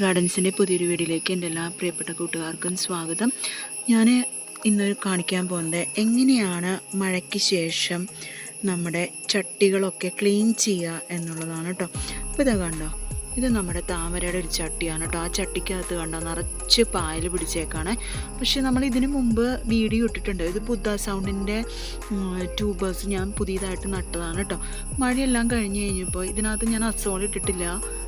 ഗാർഡൻസിന്റെ പുതിയൊരു വീഡിയോയിലേക്ക് എന്റെ എല്ലാ പ്രിയപ്പെട്ട കൂട്ടുകാർക്കും സ്വാഗതം. ഞാൻ ഇന്ന് കാണിക്കാൻ പോകുന്നത് എങ്ങനെയാണ് മഴയ്ക്ക് ശേഷം നമ്മുടെ ചട്ടികളൊക്കെ ക്ലീൻ ചെയ്യുക എന്നുള്ളതാണ് കേട്ടോ. അപ്പോൾ ഇതാ കണ്ടോ ഇത് നമ്മുടെ താമരയുടെ ഒരു ചട്ടിയാണ് കേട്ടോ. ആ ചട്ടിക്കകത്ത് കണ്ടോ നിറച്ച് പായൽ പിടിച്ചേക്കാണ്. പക്ഷേ നമ്മൾ ഇതിനു മുമ്പ് വീഡിയോ ഇട്ടിട്ടുണ്ട്. ഇത് ബുദ്ധ സൗണ്ടിന്റെ ട്യൂബേഴ്സ് ഞാൻ പുതിയതായിട്ട് നട്ടതാണ് കേട്ടോ. മഴയെല്ലാം കഴിഞ്ഞ് കഴിഞ്ഞപ്പോൾ ഇതിനകത്ത് ഞാൻ അസോൾ ഇട്ടിട്ടില്ല.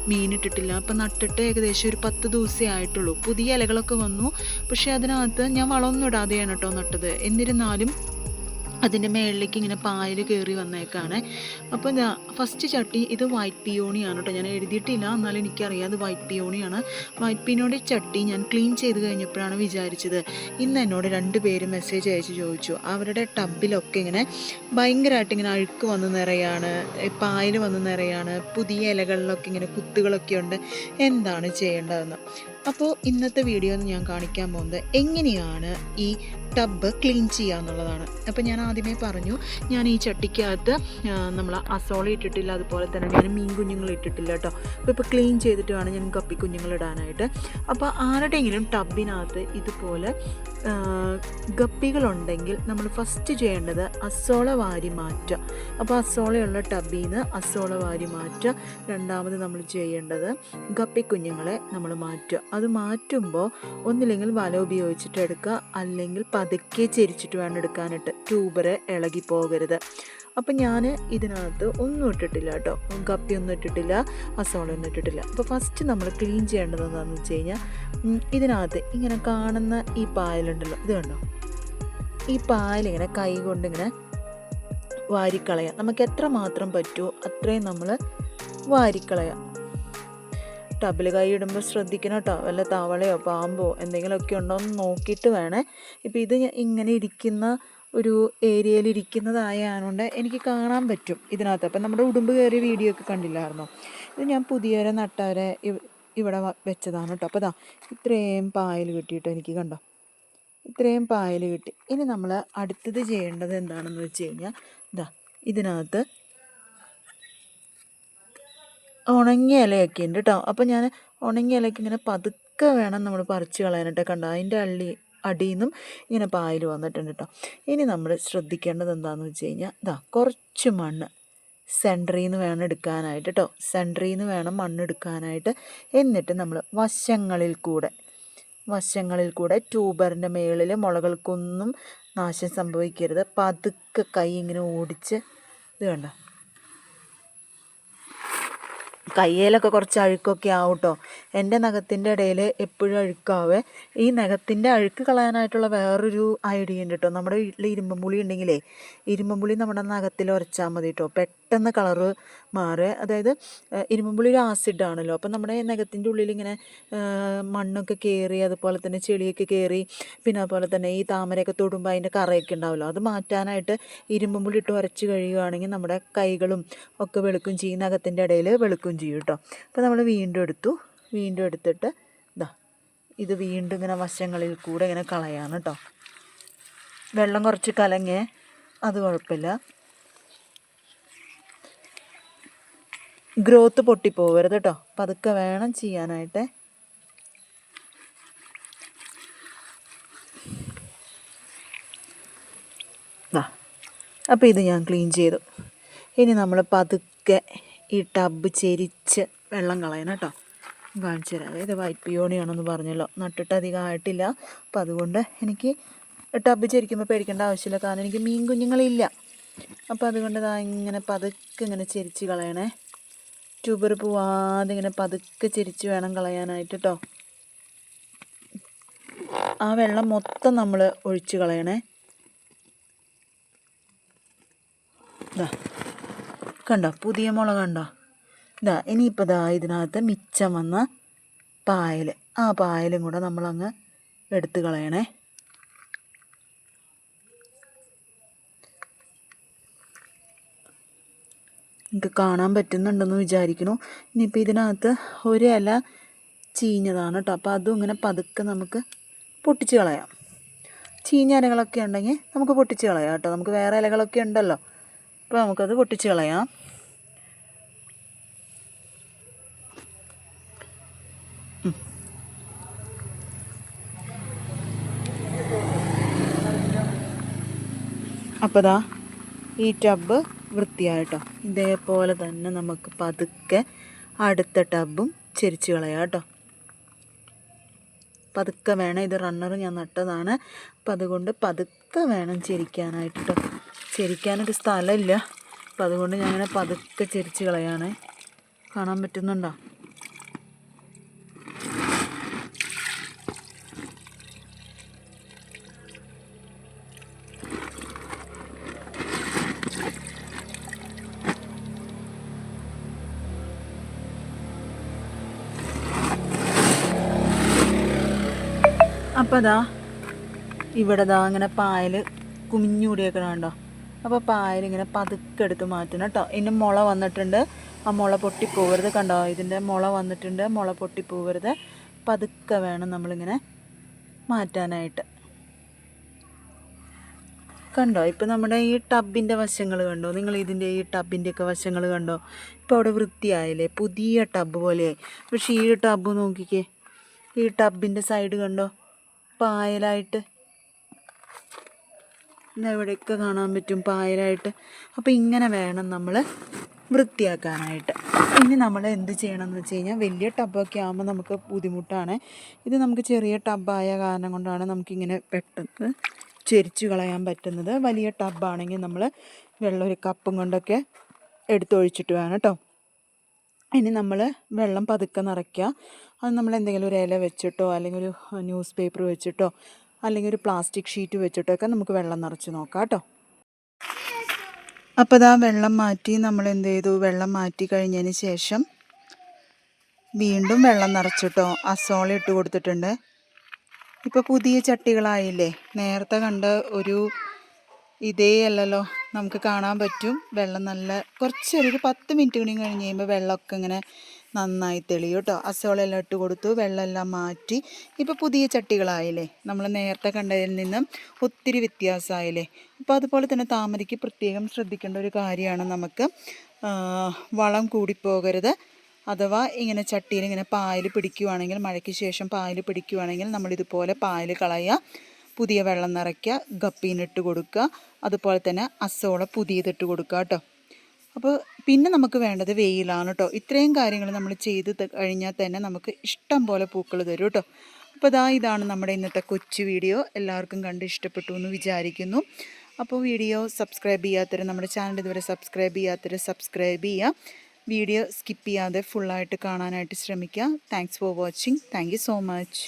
മീൻ ഇട്ടിട്ടില്ല. അപ്പം നട്ടിട്ട് ഏകദേശം ഒരു പത്ത് ദിവസമേ ആയിട്ടുള്ളൂ. പുതിയ ഇലകളൊക്കെ വന്നു. പക്ഷേ അതിനകത്ത് ഞാൻ വളമൊന്നും ഇടാതെയാണ് കേട്ടോ നട്ടത്. എന്നിരുന്നാലും അതിന്റെ മേളിലേക്ക് ഇങ്ങനെ പായൽ കയറി വന്നേക്കാണ്. അപ്പോൾ ഞാൻ ഫസ്റ്റ് ചട്ടി ഇത് വൈറ്റ് പിയോണിയാണ് കേട്ടോ ഞാൻ എഴുതിയിട്ടില്ല എന്നാലും എനിക്കറിയാം അത് വൈറ്റ് പിയോണിയാണ് വൈറ്റ് പിയോണിയുടെ ചട്ടി ഞാൻ ക്ലീൻ ചെയ്ത് കഴിഞ്ഞപ്പോഴാണ് വിചാരിച്ചത്. ഇന്ന് എന്നോട് രണ്ട് പേര് മെസ്സേജ് അയച്ച് ചോദിച്ചു. അവരുടെ ടബിലൊക്കെ ഇങ്ങനെ ഭയങ്കരമായിട്ട് ഇങ്ങനെ അഴുക്ക് വന്ന് നിറയാണ് പായൽ വന്ന് നിറയാണ് പുതിയ ഇലകളിലൊക്കെ ഇങ്ങനെ കുത്തുകളൊക്കെ ഉണ്ട്. എന്താണ് ചെയ്യേണ്ടതെന്ന്. അപ്പോൾ ഇന്നത്തെ വീഡിയോ ഞാൻ കാണിക്കാൻ പോകുന്നത് എങ്ങനെയാണ് ഈ ടബ് ക്ലീൻ ചെയ്യുക എന്നുള്ളതാണ് അപ്പോൾ ഞാൻ ആദ്യമേ പറഞ്ഞു ഞാൻ ഈ ചട്ടിക്കകത്ത് നമ്മൾ അസോള ഇട്ടിട്ടില്ല അതുപോലെ തന്നെ ഞാൻ മീൻ കുഞ്ഞുങ്ങൾ ഇട്ടിട്ടില്ല കേട്ടോ അപ്പോൾ ഇപ്പോൾ ക്ലീൻ ചെയ്തിട്ട് വേണം ഞാൻ കപ്പി കുഞ്ഞുങ്ങൾ ഇടാനായിട്ട്. അപ്പോൾ ആരുടെയെങ്കിലും ടബിനകത്ത് ഇതുപോലെ ഗപ്പികളുണ്ടെങ്കിൽ നമ്മൾ ഫസ്റ്റ് ചെയ്യേണ്ടത് അസോള വാരി മാറ്റുക. അപ്പോൾ അസോളയുള്ള ടബിൽ നിന്ന് അസോള വാരി മാറ്റുക. രണ്ടാമത് നമ്മൾ ചെയ്യേണ്ടത് ഗപ്പി കുഞ്ഞുങ്ങളെ നമ്മൾ മാറ്റുക. അത് മാറ്റുമ്പോൾ ഒന്നില്ലെങ്കിൽ വല ഉപയോഗിച്ചിട്ട് എടുക്കുക അല്ലെങ്കിൽ പതുക്കെ ചെരിച്ചിട്ട് വേണം എടുക്കാനായിട്ട്. ട്യൂബറ് ഇളകി പോകരുത്. അപ്പം ഞാൻ ഇതിനകത്ത് ഒന്നും ഇട്ടിട്ടില്ല കേട്ടോ. കപ്പി ഒന്നും ഇട്ടിട്ടില്ല അസോളൊന്നും ഇട്ടിട്ടില്ല. അപ്പോൾ ഫസ്റ്റ് നമ്മൾ ക്ലീൻ ചെയ്യേണ്ടത് എന്താണെന്ന് വെച്ച് കഴിഞ്ഞാൽ ഇതിനകത്ത് ഇങ്ങനെ കാണുന്ന ഈ പായലുണ്ടല്ലോ ഇത് കണ്ടോ? ഈ പായലിങ്ങനെ കൈ കൊണ്ട് ഇങ്ങനെ വാരിക്കളയാം. നമുക്ക് എത്ര മാത്രം പറ്റുമോ അത്രയും നമ്മൾ വാരിക്കളയാം. ടബിൽ കൈ ഇടുമ്പോൾ ശ്രദ്ധിക്കണം കേട്ടോ വല്ല തവളയോ പാമ്പോ എന്തെങ്കിലുമൊക്കെ ഉണ്ടോ എന്ന് നോക്കിയിട്ട് വേണേ. ഇപ്പം ഇത് ഇങ്ങനെ ഇരിക്കുന്ന ഒരു ഏരിയയിൽ ഇരിക്കുന്നതായതുകൊണ്ട് എനിക്ക് കാണാൻ പറ്റും ഇതിനകത്ത്. അപ്പം നമ്മുടെ ഉടുമ്പ് കയറിയ വീഡിയോ ഒക്കെ കണ്ടില്ലായിരുന്നോ? ഇത് ഞാൻ പുതിയവരെ നട്ടവരെ ഇവ്- ഇവിടെ വെച്ചതാണ് കേട്ടോ അപ്പോൾ ഇതാ ഇത്രയും പായൽ കിട്ടിയിട്ട് എനിക്ക് കണ്ടോ? ഇത്രയും പായൽ കിട്ടി. ഇനി നമ്മൾ അടുത്തത് ചെയ്യേണ്ടത് എന്താണെന്ന് വെച്ച് കഴിഞ്ഞാൽ ഇതാ ഇതിനകത്ത് ഉണങ്ങിയ ഇലയൊക്കെ ഉണ്ട് കേട്ടോ അപ്പോൾ ഞാൻ ഉണങ്ങിയ ഇലയ്ക്ക് ഇങ്ങനെ പതുക്കെ വേണം നമ്മൾ പറിച്ച് കളയാനായിട്ട്. കണ്ടോ? അതിന്റെ അള്ളി അടിയിൽ നിന്നും ഇങ്ങനെ പായൽ വന്നിട്ടുണ്ട് കേട്ടോ ഇനി നമ്മൾ ശ്രദ്ധിക്കേണ്ടത് എന്താണെന്ന് വെച്ച് കഴിഞ്ഞാൽ ഇതാ കുറച്ച് മണ്ണ് സെൻട്രിൽ നിന്ന് വേണം എടുക്കാനായിട്ട് കേട്ടോ സെൻട്രിൽ നിന്ന് വേണം മണ്ണ് എടുക്കാനായിട്ട്. എന്നിട്ട് നമ്മൾ വശങ്ങളിൽ കൂടെ വശങ്ങളിൽ കൂടെ ട്യൂബറിന്റെ മേളിൽ മുളകൾക്കൊന്നും നാശം സംഭവിക്കരുത്. പതുക്കെ കൈ ഇങ്ങനെ ഓടിച്ച് ഇത് കണ്ടോ? കയ്യിലൊക്കെ കുറച്ച് അഴുക്കൊക്കെ ആവും കേട്ടോ എന്റെ നഖത്തിന്റെ ഇടയിൽ എപ്പോഴും അഴുക്കാവേ. ഈ നഖത്തിന്റെ അഴുക്ക് കളയാനായിട്ടുള്ള വേറൊരു ഐഡിയ ഉണ്ട് കേട്ടോ നമ്മുടെ വീട്ടിൽ ഇരുമ്പമ്പുളി ഉണ്ടെങ്കിലേ ഇരുമ്പമ്പുളി നമ്മുടെ നഖത്തിൽ ഉരച്ചാൽ മതി കേട്ടോ പെട്ടെന്ന് കളറ് മാറുക. അതായത് ഇരുമ്പമ്പുളി ഒരു ആസിഡാണല്ലോ അപ്പം നമ്മുടെ നഖത്തിന്റെ ഉള്ളിൽ ഇങ്ങനെ മണ്ണൊക്കെ കയറി അതുപോലെ തന്നെ ചെളിയൊക്കെ കയറി പിന്നെ അതുപോലെ തന്നെ ഈ താമരയൊക്കെ തൊടുമ്പോൾ അതിന്റെ കറയൊക്കെ ഉണ്ടാവുമല്ലോ അത് മാറ്റാനായിട്ട് ഇരുമ്പമ്പുളി ഇട്ട് ഉരച്ച് കഴിയുകയാണെങ്കിൽ നമ്മുടെ കൈകളും ഒക്കെ വെളുക്കും ചെയ്യും. നഖത്തിന്റെ ഇടയിൽ വെളുക്കും ചെയ്യും. കേട്ടോ അപ്പോൾ നമ്മൾ വീണ്ടും എടുത്തു. വീണ്ടും എടുത്തിട്ട് ഇതാ ഇത് വീണ്ടും ഇങ്ങനെ വശങ്ങളിൽ കൂടെ ഇങ്ങനെ കളയാണ് കേട്ടോ വെള്ളം കുറച്ച് കലങ്ങേ അത് കുഴപ്പമില്ല. ഗ്രോത്ത് പൊട്ടിപ്പോവരുത് കേട്ടോ പതുക്കെ വേണം ചെയ്യാനായിട്ട്. അപ്പോൾ ഇത് ഞാൻ ക്ലീൻ ചെയ്തു. ഇനി നമ്മൾ പതുക്കെ ഈ ടബ് ചെരിച്ച് വെള്ളം കളയണം കേട്ടോ. കാണിച്ചു തരാം. അതായത് വൈറ്റ് പിയോണിയാണെന്ന് പറഞ്ഞല്ലോ. നട്ടിട്ട് അധികം ആയിട്ടില്ല. അപ്പോൾ അതുകൊണ്ട് എനിക്ക് ടബ് ചെരിക്കുമ്പോൾ പേടിക്കേണ്ട ആവശ്യമില്ല. കാരണം എനിക്ക് മീൻ കുഞ്ഞുങ്ങളില്ല. അപ്പോൾ അതുകൊണ്ട് ഇതാ ഇങ്ങനെ പതുക്കെ ഇങ്ങനെ ചെരിച്ച് കളയണേ. ട്യൂബർ പോവാതെ ഇങ്ങനെ പതുക്കെ ചെരിച്ച് വേണം കളയാനായിട്ട് കേട്ടോ ആ വെള്ളം മൊത്തം നമ്മൾ ഒഴിച്ച് കളയണേ. ഇതാ കണ്ടോ? പുതിയ മുളക് കണ്ടോ? ഇതാ ഇനിയിപ്പോൾ ദാ ഇതിനകത്ത് മിച്ചം വന്ന പായൽ ആ പായലും കൂടെ നമ്മളങ്ങ് എടുത്ത് കളയണേ. നിങ്ങൾക്ക് കാണാൻ പറ്റുന്നുണ്ടെന്ന് വിചാരിക്കുന്നു. ഇനിയിപ്പോൾ ഇതിനകത്ത് ഒരു ഇല ചീഞ്ഞതാണ് കേട്ടോ അപ്പോൾ അതും ഇങ്ങനെ പതുക്കെ നമുക്ക് പൊട്ടിച്ച് കളയാം. ചീഞ്ഞ ഇലകളൊക്കെ ഉണ്ടെങ്കിൽ നമുക്ക് പൊട്ടിച്ച് കളയാം കേട്ടോ നമുക്ക് വേറെ ഇലകളൊക്കെ ഉണ്ടല്ലോ. അപ്പോൾ നമുക്കത് പൊട്ടിച്ച് കളയാം. അപ്പോൾ ദാ ഈ ടബ് വൃത്തിയായിട്ടോ ഇതേപോലെ തന്നെ നമുക്ക് പതുക്കെ അടുത്ത ടബും ചെരിച്ച് കളയാം കേട്ടോ പതുക്കെ വേണം. ഇത് റണ്ണർ ഞാൻ നട്ടതാണ്. അപ്പം അതുകൊണ്ട് പതുക്കെ വേണം ചെരിക്കാനായിട്ട് ചെരിക്കാനൊരു സ്ഥലമില്ല. അപ്പം അതുകൊണ്ട് ഞാനിങ്ങനെ പതുക്കെ ചെരിച്ച് കളയാണ്. കാണാൻ പറ്റുന്നുണ്ടോ? അപ്പോൾ ദാ ഇവിടെ ദാ അങ്ങനെ പായൽ കുമിഞ്ഞുകൂടിയൊക്കെ കണ്ടോ? അപ്പോൾ പായൽ ഇങ്ങനെ പതുക്കെ എടുത്ത് മാറ്റണം കേട്ടോ. ഇനി മുള വന്നിട്ടുണ്ട്. ആ മുള പൊട്ടിപ്പോവരുത് കണ്ടോ? ഇതിന്റെ മുള വന്നിട്ടുണ്ട്. മുള പൊട്ടിപ്പോവരുത്. പതുക്കെ വേണം നമ്മളിങ്ങനെ മാറ്റാനായിട്ട്. കണ്ടോ? ഇപ്പം നമ്മുടെ ഈ ടബിന്റെ വശങ്ങൾ കണ്ടോ? നിങ്ങൾ ഇതിന്റെ ഈ ടബിന്റെ ഒക്കെ വശങ്ങൾ കണ്ടോ? ഇപ്പോൾ അവിടെ വൃത്തിയായില്ലേ? പുതിയ ടബ് പോലെയായി. പക്ഷേ ഈ ടബ് നോക്കിക്കേ. ഈ ടബിന്റെ സൈഡ് കണ്ടോ? പായലായിട്ട്. ഇന്ന് എവിടെയൊക്കെ കാണാൻ പറ്റും പായലായിട്ട്. അപ്പോൾ ഇങ്ങനെ വേണം നമ്മൾ വൃത്തിയാക്കാനായിട്ട്. ഇനി നമ്മൾ എന്ത് ചെയ്യണം എന്ന് വെച്ച് കഴിഞ്ഞാൽ വലിയ ടബൊക്കെ ആകുമ്പോൾ നമുക്ക് ബുദ്ധിമുട്ടാണ്. ഇത് നമുക്ക് ചെറിയ ടബായ കാരണം കൊണ്ടാണ് നമുക്കിങ്ങനെ പെട്ടെന്ന് ചെരിച്ചു കളയാൻ പറ്റുന്നത്. വലിയ ടബാണെങ്കിൽ നമ്മൾ വെള്ളം ഒരു കപ്പും കൊണ്ടൊക്കെ എടുത്തൊഴിച്ചിട്ട് വേണം കേട്ടോ. ഇനി നമ്മൾ വെള്ളം പതുക്കെ നിറയ്ക്കുക. അത് നമ്മൾ എന്തെങ്കിലും ഒരു ഇല വെച്ചിട്ടോ അല്ലെങ്കിൽ ഒരു ന്യൂസ് പേപ്പർ വെച്ചിട്ടോ അല്ലെങ്കിൽ ഒരു പ്ലാസ്റ്റിക് ഷീറ്റ് വെച്ചിട്ടൊക്കെ നമുക്ക് വെള്ളം നിറച്ച് നോക്കാം കേട്ടോ. അപ്പോൾ ഇതാ വെള്ളം മാറ്റി നമ്മൾ എന്ത് ചെയ്തു? വെള്ളം മാറ്റി കഴിഞ്ഞതിന് ശേഷം വീണ്ടും വെള്ളം നിറച്ചിട്ടോ അസോള ഇട്ട് കൊടുത്തിട്ടുണ്ട്. ഇപ്പോൾ പുതിയ ചട്ടികളായില്ലേ? നേരത്തെ കണ്ട ഒരു ഇതേ അല്ലല്ലോ. നമുക്ക് കാണാൻ പറ്റും. വെള്ളം നല്ല കുറച്ചൊരു പത്ത് മിനിറ്റ് കൂടി കഴിഞ്ഞ് കഴിയുമ്പോൾ വെള്ളമൊക്കെ ഇങ്ങനെ നന്നായി തെളിയും കേട്ടോ അസോളെല്ലാം ഇട്ട് കൊടുത്തു. വെള്ളമെല്ലാം മാറ്റി. ഇപ്പോൾ പുതിയ ചട്ടികളായില്ലേ? നമ്മൾ നേരത്തെ കണ്ടതിൽ നിന്നും ഒത്തിരി വ്യത്യാസമായില്ലേ? അപ്പോൾ അതുപോലെ തന്നെ താമരയ്ക്ക് പ്രത്യേകം ശ്രദ്ധിക്കേണ്ട ഒരു കാര്യമാണ് നമുക്ക്. വളം കൂടിപ്പോകരുത്. അഥവാ ഇങ്ങനെ ചട്ടിയിൽ ഇങ്ങനെ പായൽ പിടിക്കുവാണെങ്കിൽ മഴയ്ക്ക് ശേഷം പായൽ പിടിക്കുവാണെങ്കിൽ നമ്മളിതുപോലെ പായൽ കളയുക. പുതിയ വെള്ളം നിറയ്ക്കുക. ഗപ്പീനിട്ട് കൊടുക്കുക. അതുപോലെ തന്നെ അസോള പുതിയതിട്ട് കൊടുക്കുക കേട്ടോ അപ്പോൾ പിന്നെ നമുക്ക് വേണ്ടത് വെയിലാണ് കേട്ടോ ഇത്രയും കാര്യങ്ങൾ നമ്മൾ ചെയ്ത് കഴിഞ്ഞാൽ തന്നെ നമുക്ക് ഇഷ്ടം പോലെ പൂക്കൾ തരും കേട്ടോ അപ്പോൾ ഇതാ ഇതാണ് നമ്മുടെ ഇന്നത്തെ കൊച്ചു വീഡിയോ. എല്ലാവർക്കും കണ്ട് ഇഷ്ടപ്പെട്ടു എന്ന് വിചാരിക്കുന്നു. അപ്പോൾ വീഡിയോ സബ്സ്ക്രൈബ് ചെയ്യാത്തവർ നമ്മുടെ ചാനൽ ഇതുവരെ സബ്സ്ക്രൈബ് ചെയ്യാത്തവർ സബ്സ്ക്രൈബ് ചെയ്യുക വീഡിയോ സ്കിപ്പ് ചെയ്യാതെ ഫുള്ളായിട്ട് കാണാനായിട്ട് ശ്രമിക്കുക thanks for watching thank so much